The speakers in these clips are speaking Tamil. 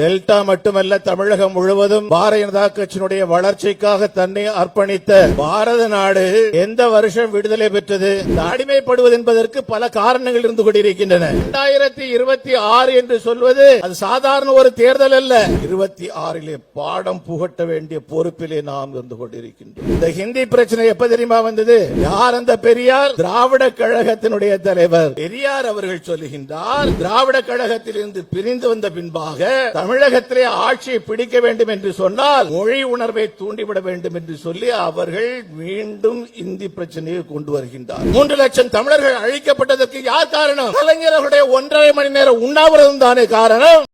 டெல்டா மட்டுமல்ல தமிழகம் முழுவதும் பாரதிய ஜனதா கட்சியினுடைய வளர்ச்சிக்காக தன்னை அர்ப்பணித்த பாரத நாடு எந்த வருஷம் விடுதலை பெற்றது அடிமைப்படுவது என்பதற்கு பல காரணங்கள் இருந்து கொண்டிருக்கின்றன. இரண்டாயிரத்தி இருபத்தி ஆறு என்று சொல்வது அது சாதாரண ஒரு தேர்தல் அல்ல. இருபத்தி ஆறிலே பாடம் புகட்ட வேண்டிய பொறுப்பிலே நாம் இருந்து கொண்டிருக்கின்றோம். இந்த ஹிந்தி பிரச்சனை எப்ப தெரியுமா வந்தது? யார் அந்த பெரியார்? திராவிட கழகத்தினுடைய தலைவர். பெரியார் அவர்கள் சொல்லுகின்றார் திராவிட கழகத்தில் இருந்து பிரிந்து வந்த பின்பாக தமிழகத்திலே ஆட்சியை பிடிக்க வேண்டும் என்று சொன்னால் மொழி உணர்வை தூண்டிவிட வேண்டும் என்று சொல்லி அவர்கள் மீண்டும் இந்தி பிரச்சனையை கொண்டு வருகின்றார். மூன்று லட்சம் தமிழர்கள் அழிக்கப்பட்டதற்கு யார் காரணம்? கலைஞர்களுடைய ஒன்றரை மணி நேரம் உண்ணாவிரதம் தானே காரணம்?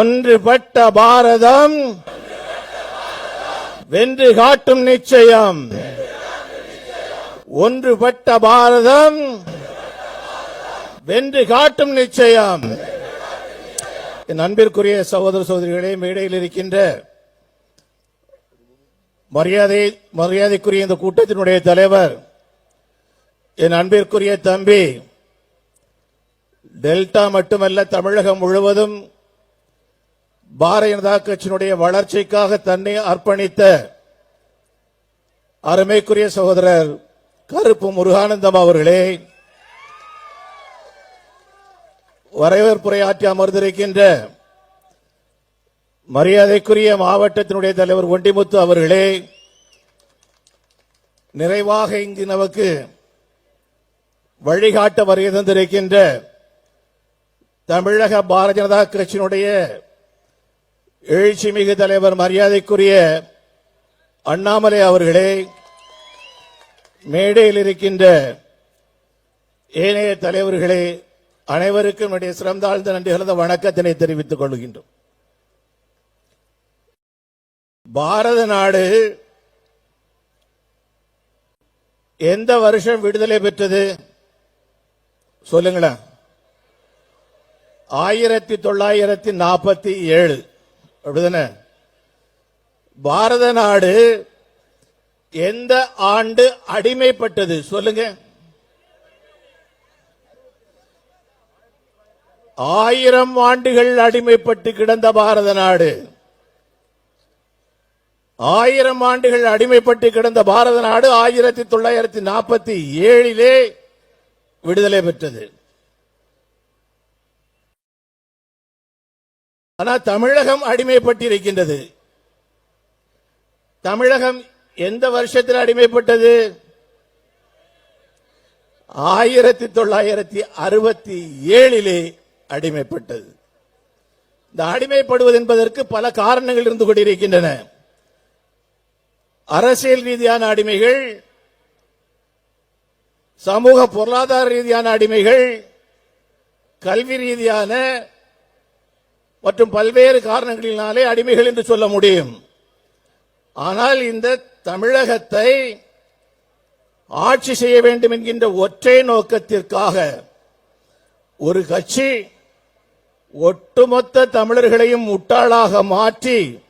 ஒன்றுபட்ட பாரதம் வென்று காட்டும் நிச்சயம். ஒன்றுபட்ட பாரதம் வென்று காட்டும் நிச்சயம். என் அன்பிற்குரிய சகோதர சகோதரிகளே மேடையில் இருக்கின்ற மரியாதை மரியாதைக்குரிய இந்த கூட்டத்தினுடைய தலைவர் என் அன்பிற்குரிய தம்பி டெல்டா மட்டுமல்ல தமிழகம் முழுவதும் பாரதிய ஜனதா கட்சியினுடைய வளர்ச்சிக்காக தன்னை அர்ப்பணித்த அருமைக்குரிய சகோதரர் கருப்பு முருகானந்தம் அவர்களே வரவேற்புரையாற்றி அமர்ந்திருக்கின்ற மரியாதைக்குரிய மாவட்டத்தினுடைய தலைவர் ஒண்டிமுத்து அவர்களே நிறைவாக இங்கு நமக்கு வழிகாட்ட வருகை தந்திருக்கின்ற தமிழக பாரதிய ஜனதா கட்சியினுடைய எழுச்சிமிகு தலைவர் மரியாதைக்குரிய அண்ணாமலை அவர்களே மேடையில் இருக்கின்ற ஏனைய தலைவர்களே அனைவருக்கும் என்னுடைய சிறந்தாழ்ந்த நன்றி கலந்த வணக்கத்தினை தெரிவித்துக் கொள்கின்றோம். பாரத நாடு எந்த வருஷம் விடுதலை பெற்றது? சொல்லுங்களேன். ஆயிரத்தி தொள்ளாயிரத்தி நாற்பத்தி ஏழு. அப்படிதானே? பாரத நாடு எந்த ஆண்டு அடிமைப்பட்டது? சொல்லுங்க. ஆயிரம் ஆண்டுகள் அடிமைப்பட்டு கிடந்த பாரத நாடு. ஆயிரம் ஆண்டுகள் அடிமைப்பட்டு கிடந்த பாரத நாடு ஆயிரத்தி தொள்ளாயிரத்தி நாற்பத்தி ஏழிலே விடுதலை பெற்றது. ஆனால் தமிழகம் அடிமைப்பட்டிருக்கின்றது. தமிழகம் எந்த வருஷத்தில் அடிமைப்பட்டது? ஆயிரத்தி தொள்ளாயிரத்தி அறுபத்தி ஏழிலே அடிமைப்பட்டது. இந்த அடிமைப்படுவது என்பதற்கு பல காரணங்கள் இருந்து கொண்டிருக்கின்றன. அரசியல் ரீதியான அடிமைகள் சமூக பொருளாதார ரீதியான அடிமைகள் கல்வி ரீதியான மற்றும் பல்வேறு காரணங்களினாலே அடிமைகள் என்று சொல்ல முடியும். ஆனால் இந்த தமிழகத்தை ஆட்சி செய்ய வேண்டும் என்கின்ற ஒற்றை நோக்கத்திற்காக ஒரு கட்சி ஒட்டுமொத்த தமிழர்களையும் முட்டாளாக மாற்றி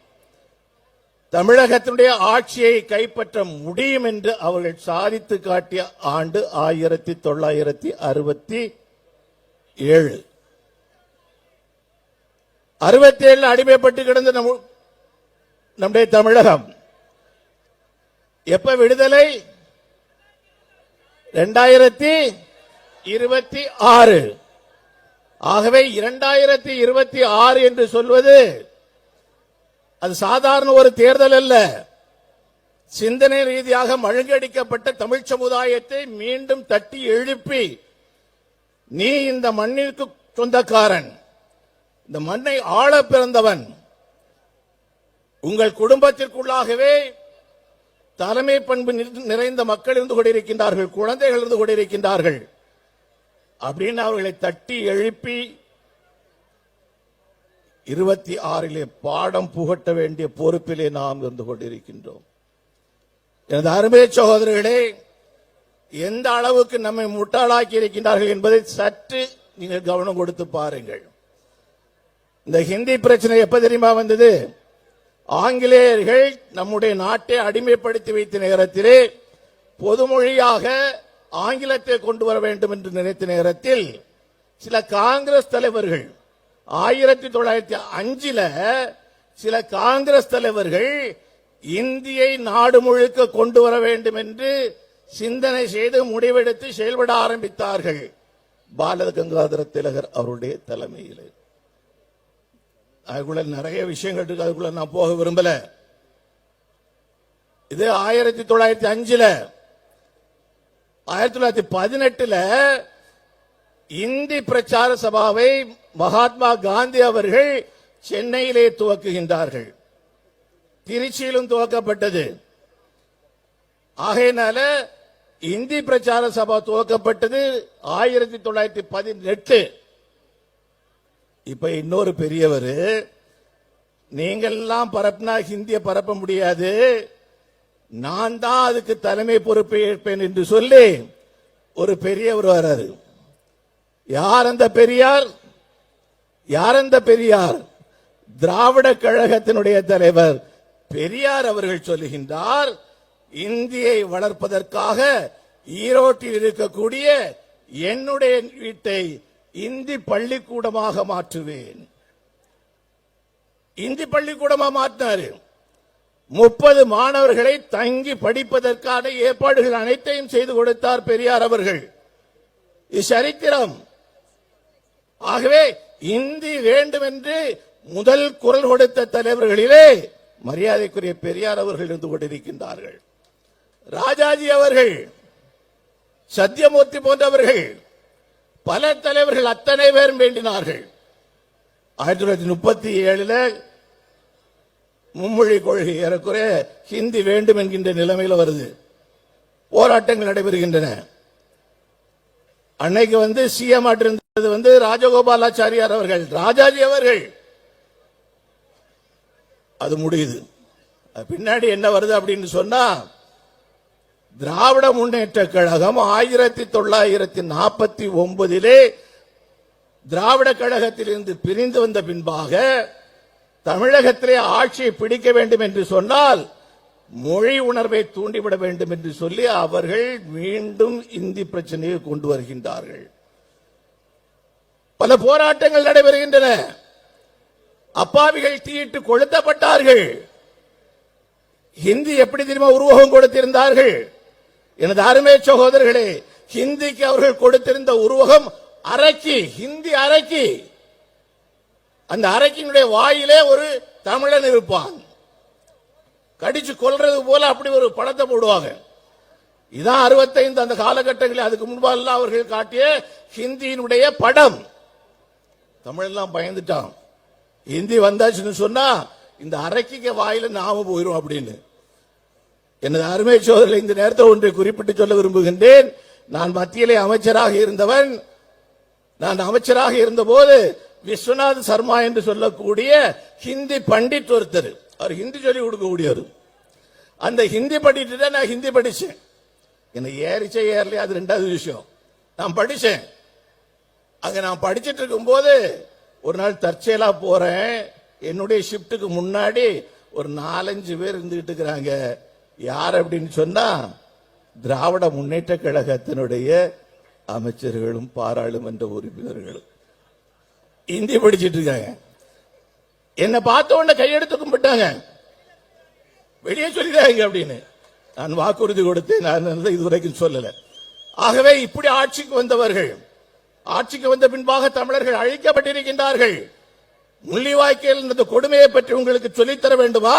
தமிழகத்தினுடைய ஆட்சியை கைப்பற்ற முடியும் என்று அவர்கள் சாதித்து காட்டிய ஆண்டு ஆயிரத்தி தொள்ளாயிரத்தி அறுபத்தி ஏழு. அறுபத்தி ஏழு அடிமைப்பட்டு கிடந்த நம்ம- நம்முடைய தமிழகம். எப்ப விடுதலை? இரண்டாயிரத்தி இருபத்தி ஆறு. ஆகவே இரண்டாயிரத்தி இருபத்தி ஆறு என்று சொல்வது அது சாதாரண ஒரு தேர்தல் அல்ல. சிந்தனை ரீதியாக மழுங்கடிக்கப்பட்ட தமிழ் சமுதாயத்தை மீண்டும் தட்டி எழுப்பி நீ இந்த மண்ணிற்கு சொந்தக்காரன். இந்த மண்ணை ஆள பிறந்தவன். உங்கள் குடும்பத்திற்குள்ளாகவே தலைமை பண்பு நிறைந்த மக்கள் இருந்து கொண்டிருக்கின்றார்கள் குழந்தைகள் இருந்து கொண்டிருக்கின்றார்கள். அப்படின்னு அவர்களை தட்டி எழுப்பி இருபத்தி ஆறிலே பாடம் புகட்ட வேண்டிய பொறுப்பிலே நாம் இருந்து கொண்டிருக்கின்றோம். எனது அருமை சகோதரர்களே எந்த அளவுக்கு நம்மை முட்டாளாக்கி இருக்கின்றார்கள் என்பதை சற்று நீங்கள் கவனம் கொடுத்து பாருங்கள். இந்த ஹிந்தி பிரச்சனை எப்ப தெரியுமா வந்தது? ஆங்கிலேயர்கள் நம்முடைய நாட்டை அடிமைப்படுத்தி வைத்த நேரத்திலே பொதுமொழியாக ஆங்கிலத்தை கொண்டு வர வேண்டும் என்று நினைத்த நேரத்தில் சில காங்கிரஸ் தலைவர்கள் ஆயிரத்தி தொள்ளாயிரத்தி அஞ்சில சில காங்கிரஸ் தலைவர்கள் இந்தியை நாடு முழுக்க கொண்டு வர வேண்டும் என்று சிந்தனை செய்து முடிவெடுத்து செயல்பட ஆரம்பித்தார்கள். பால கங்காதர திலகர் அவருடைய தலைமையில். அதுக்குள்ள நிறைய விஷயங்கள் இருக்கு அதுக்குள்ள நான் போக விரும்பல. இது ஆயிரத்தி தொள்ளாயிரத்தி அஞ்சுல ஆயிரத்தி தொள்ளாயிரத்தி பதினெட்டுல இந்தி பிரச்சார சபாவை மகாத்மா காந்தி அவர்கள் சென்னையிலே துவக்குகின்றார்கள். திருச்சியிலும் துவக்கப்பட்டது. ஆகையினால இந்தி பிரச்சார சபா துவக்கப்பட்டது ஆயிரத்தி தொள்ளாயிரத்தி பதினெட்டு. இப்ப இன்னொரு பெரியவர் நீங்கள்லாம் எல்லாம் பரப்பினா ஹிந்திய பரப்ப முடியாது. நான் தான் அதுக்கு தலைமை பொறுப்பை ஏற்பேன் என்று சொல்லி ஒரு பெரியவர் வராரு யார் அந்த பெரியார்? யார் அந்த பெரியார்? திராவிட கழகத்தினுடைய தலைவர் பெரியார் அவர்கள் சொல்லுகின்றார் இந்தியை வளர்ப்பதற்காக ஈரோட்டில் இருக்கக்கூடிய என்னுடைய வீட்டை இந்தி பள்ளிக்கூடமாக மாற்றுவேன். இந்தி பள்ளிக்கூடமா மாற்றினாரு. முப்பது மாணவர்களை தங்கி படிப்பதற்கான ஏற்பாடுகள் அனைத்தையும் செய்து கொடுத்தார் பெரியார் அவர்கள். இச்சரித்திரம். ஆகவே இந்தி வேண்டும் என்று முதல் குரல் கொடுத்த தலைவர்களிலே மரியாதைக்குரிய பெரியார் அவர்கள் இருந்து கொண்டிருக்கின்றார்கள். ராஜாஜி அவர்கள் சத்யமூர்த்தி போன்றவர்கள் பல தலைவர்கள் அத்தனை பேரும் வேண்டினார்கள். ஆயிரத்தி தொள்ளாயிரத்தி முப்பத்தி ஏழுல மும்மொழி கொள்கை ஏறக்குறைய ஹிந்தி வேண்டும் என்கின்ற நிலைமையில் வருது. போராட்டங்கள் நடைபெறுகின்றன. அன்னைக்கு வந்து சிஎம் இருந்தது வந்து ராஜகோபாலாச்சாரியார் அவர்கள் ராஜாஜி அவர்கள். அது முடியுது. அது பின்னாடி என்ன வருது அப்படின்னு சொன்னா திராவிட முன்னேற்ற கழகம் ஆயிரத்தி தொள்ளாயிரத்தி நாற்பத்தி ஒன்பதிலே திராவிட கழகத்திலிருந்து பிரிந்து வந்த பின்பாக தமிழகத்திலே ஆட்சியை பிடிக்க வேண்டும் என்று சொன்னால் மொழி உணர்வை தூண்டிவிட வேண்டும் என்று சொல்லி அவர்கள் மீண்டும் இந்தி பிரச்சனையை கொண்டு வருகின்றார்கள். பல போராட்டங்கள் நடைபெறுகின்றன. அப்பாவிகள் தீயிட்டு கொளுத்தப்பட்டார்கள். ஹிந்தி எப்படி தெரியுமா உருவகம் கொடுத்திருந்தார்கள்? எனது அருமை சகோதரர்களே ஹிந்திக்கு அவர்கள் கொடுத்திருந்த உருவகம் அரக்கி ஹிந்தி அரக்கி. அந்த அரக்கினுடைய வாயிலே ஒரு தமிழன் இருப்பான். கடிச்சு கொல்றது போல அப்படி ஒரு படத்தை போடுவாங்க. இதான் அறுபத்தைந்து அந்த காலகட்டங்களில் அதுக்கு முன்பால அவர்கள் காட்டிய ஹிந்தியினுடைய படம். தமிழெல்லாம் பயந்துட்டான். ஹிந்தி வந்தாச்சுன்னு சொன்னா இந்த அரக்கிக்க வாயில நாம போயிரும் அப்படின்னு. எனது அருமை சோதரில் இந்த நேரத்தை ஒன்றை குறிப்பிட்டு சொல்ல விரும்புகின்றேன். நான் மத்தியிலே அமைச்சராக இருந்தவன். நான் அமைச்சராக இருந்தபோது விஸ்வநாத் சர்மா என்று சொல்லக்கூடிய ஹிந்தி பண்டிட் ஒருத்தர். அவர் ஹிந்தி சொல்லி கொடுக்கக்கூடியவர். அந்த ஹிந்தி படிட்டு தான் நான் ஹிந்தி படித்தேன் என்னை ஏறிச்சே ஏறலையே அது ரெண்டாவது விஷயம். நான் படித்தேன் அங்கே நான் படிச்சுட்டு இருக்கும்போது ஒரு நாள் தற்செயலாக போகிறேன் என்னுடைய ஷிஃப்ட்டுக்கு முன்னாடி ஒரு நாலஞ்சு பேர் இருந்துகிட்டு இருக்கிறாங்க. யார் அப்படின்னு சொன்னால் திராவிட முன்னேற்ற கழகத்தினுடைய அமைச்சர்களும் பாராளுமன்ற உறுப்பினர்களும். இந்தி படிச்சுட்டு இருக்காங்க. என்னை பார்த்த உடனே கையெடுத்து கும்பிட்டாங்க. வெளியே சொல்லிடாங்க அப்படின்னு. நான் வாக்குறுதி கொடுத்து நான் இதுவரைக்கும் சொல்லல. ஆகவே இப்படி ஆட்சிக்கு வந்தவர்கள் ஆட்சிக்கு வந்த பின்பாக தமிழர்கள் அழிக்கப்பட்டிருக்கின்றார்கள். முள்ளிவாய்க்கையில் இந்த கொடுமையை பற்றி உங்களுக்கு சொல்லித்தர வேண்டுமா?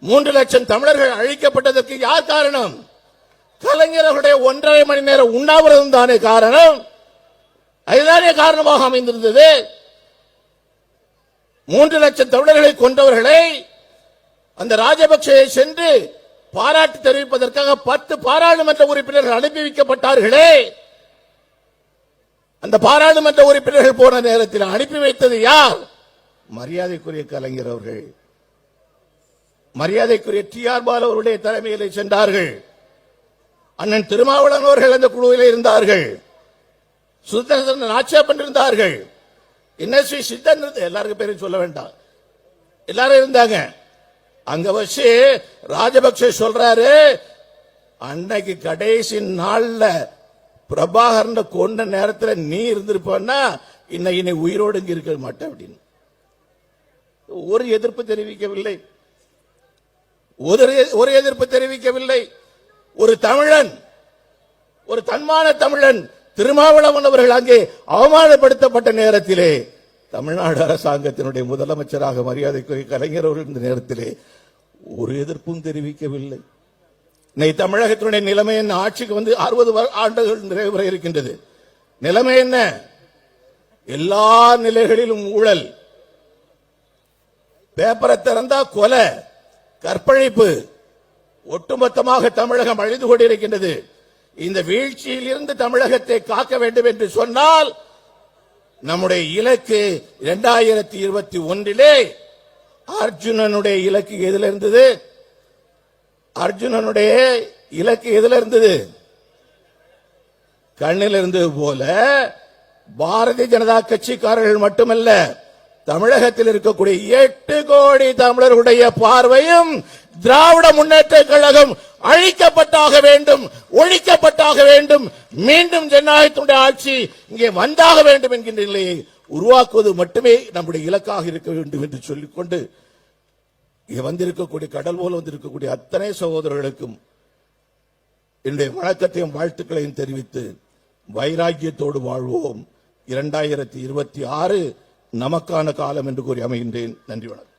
மூன்று லட்சம் தமிழர்கள் அழிக்கப்பட்டதற்கு யார் காரணம்? கலைஞர்களுடைய ஒன்றரை மணி நேரம் உண்ணாவிரதம் தானே காரணம்? அதுதானே காரணமாக அமைந்திருந்தது. மூன்று லட்சம் தமிழர்களை கொண்டவர்களை அந்த ராஜபக்சே சென்று பாராட்டு தெரிவிப்பதற்காக பத்து பாராளுமன்ற உறுப்பினர்கள் அனுப்பி வைக்கப்பட்டார்களே. அந்த பாராளுமன்ற உறுப்பினர்கள் போன நேரத்தில் அனுப்பி வைத்தது யார்? மரியாதைக்குரிய கலைஞர் அவர்கள். மரியாதைக்குரிய டி ஆர் பால் அவருடைய தலைமையில் சென்றார்கள். அண்ணன் திருமாவளவன் அவர்கள் அந்த குழுவில் இருந்தார்கள். சுதந்திரன் ஆட்சேபன் இருந்தார்கள் என்எஸ்வி சித்தன் இருந்த எல்லாருக்கும் பேரும் சொல்ல வேண்டாம். எல்லாரும் இருந்தாங்க. அங்க வச்சு ராஜபக்சே சொல்றாரு அன்னைக்கு கடைசி நாள்ல பிரபாகரன் கொண்ட நேரத்துல நீ இருந்திருப்பன்னா இன்னை இன்னை உயிரோடு இங்க இருக்க மாட்டேன் அப்படின்னு. ஒரு எதிர்ப்பு தெரிவிக்கவில்லை. ஒரு ஒரு எதிர்ப்பு தெரிவிக்கவில்லை. ஒரு தமிழன் ஒரு தன்மான தமிழன் திருமாவளவன் அவர்கள் அங்கே அவமானப்படுத்தப்பட்ட நேரத்திலே தமிழ்நாடு அரசாங்கத்தினுடைய முதலமைச்சராக மரியாதைக்குரிய கலைஞர் அவர்கள் இந்த நேரத்திலே ஒரு எதிர்ப்பும் தெரிவிக்கவில்லை. இன்னை தமிழகத்தினுடைய நிலைமை என்ன? ஆட்சிக்கு வந்து அறுபது ஆண்டுகள் நிறைவு இருக்கின்றது. நிலைமை என்ன? எல்லா நிலைகளிலும் ஊழல். பேப்பரை திறந்தா கொலை கற்பழிப்பு ஒட்டுமொத்தமாக தமிழகம் அழிந்து கொண்டிருக்கின்றது. இந்த வீழ்ச்சியில் இருந்து தமிழகத்தை காக்க வேண்டும் என்று சொன்னால் நம்முடைய இலக்கு இரண்டாயிரத்தி இருபத்தி ஒன்றிலே அர்ஜுனனுடைய இலக்கு எதுல இருந்தது? அர்ஜுனனுடைய இலக்கு எதுல இருந்தது? கண்ணில் இருந்தது போல பாரதிய ஜனதா கட்சிக்காரர்கள் மட்டுமல்ல தமிழகத்தில் இருக்கக்கூடிய எட்டு கோடி தமிழர்களுடைய பார்வையும் திராவிட முன்னேற்ற கழகம் அழிக்கப்பட்டாக வேண்டும் ஒழிக்கப்பட்டாக வேண்டும். மீண்டும் ஜனநாயகத்தினுடைய ஆட்சி இங்கே வந்தாக வேண்டும் என்கின்ற நிலையை உருவாக்குவது மட்டுமே நம்முடைய இலக்காக இருக்க வேண்டும் என்று சொல்லிக்கொண்டு இங்கே வந்திருக்கக்கூடிய கடல் போல் வந்திருக்கக்கூடிய அத்தனை சகோதரர்களுக்கும் என்னுடைய வணக்கத்தையும் வாழ்த்துக்களையும் தெரிவித்து வைராக்கியத்தோடு வாழ்வோம். இரண்டாயிரத்தி இருபத்தி ஆறு நமக்கான காலம் என்று கூறி அமைகின்றேன். நன்றி வணக்கம்.